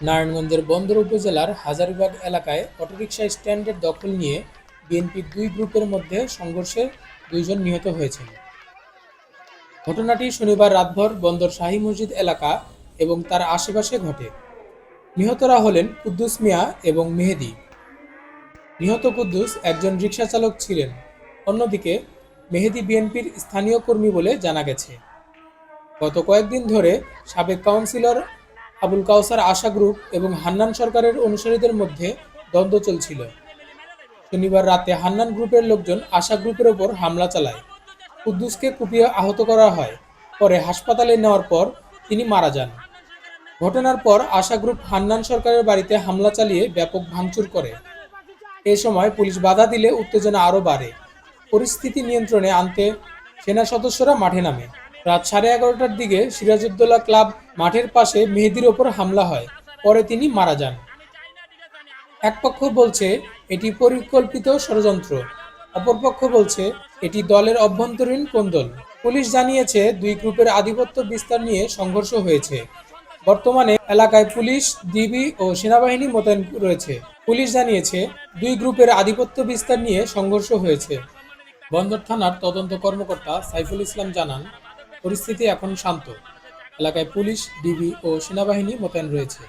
নারায়ণগঞ্জের বন্দর উপজেলার হাজারীবাগ এলাকায় অটোরিকশা স্ট্যান্ডের দখল নিয়ে বিএনপির দুই গ্রুপের মধ্যে সংঘর্ষে দুইজন নিহত হয়েছেন। ঘটনাটি শনিবার রাতভর বন্দর শাহী মসজিদ এলাকা এবং তার আশেপাশে ঘটে। নিহতরা হলেন কুদ্দুস মিয়া এবং মেহেদি। নিহত কুদ্দুস একজন রিক্সা চালক ছিলেন। অন্যদিকে মেহেদি বিএনপির স্থানীয় কর্মী বলে জানা গেছে। গত কয়েকদিন ধরে সাবেক কাউন্সিলর আবুল কাউসার আশা গ্রুপ এবং হান্নান সরকারের অনুসারীদের মধ্যে দ্বন্দ্ব চলছিল। শনিবার রাতে হান্নান গ্রুপের লোকজন আশা গ্রুপের ওপর হামলা চালায়। কুদ্দুসকে কুপিয়ে আহত করা হয়। পরে হাসপাতালে নেওয়ার পর তিনি মারা যান। ঘটনার পর আশা গ্রুপ হান্নান সরকারের বাড়িতে হামলা চালিয়ে ব্যাপক ভাঙচুর করে। এ সময় পুলিশ বাধা দিলে উত্তেজনা আরও বাড়ে। পরিস্থিতি নিয়ন্ত্রণে আনতে সেনা সদস্যরা মাঠে নামে। রাত সাড়ে এগারোটার দিকে সিরাজউদ্দৌলা ক্লাব মাঠের পাশে মেহেদির ওপর হামলা হয়। পরে তিনি মারা যান। এক পক্ষ বলছে, এটি পরিকল্পিত ষড়যন্ত্র। অপরপক্ষ বলছে, এটি দলের অভ্যন্তরীণ কোন্দল। পুলিশ জানিয়েছে, দুই গ্রুপের আধিপত্য বিস্তার নিয়ে সংঘর্ষ হয়েছে। বর্তমানে এলাকায় পুলিশ, ডিবি ও সেনাবাহিনী মোতায়েন রয়েছে। পুলিশ জানিয়েছে, দুই গ্রুপের আধিপত্য বিস্তার নিয়ে সংঘর্ষ হয়েছে। বন্দর থানার তদন্ত কর্মকর্তা সাইফুল ইসলাম জানান পরিস্থিতি এখন শান্ত। এলাকায় পুলিশ ডিবি ও সেনাবাহিনী মোতায়েন রয়েছে।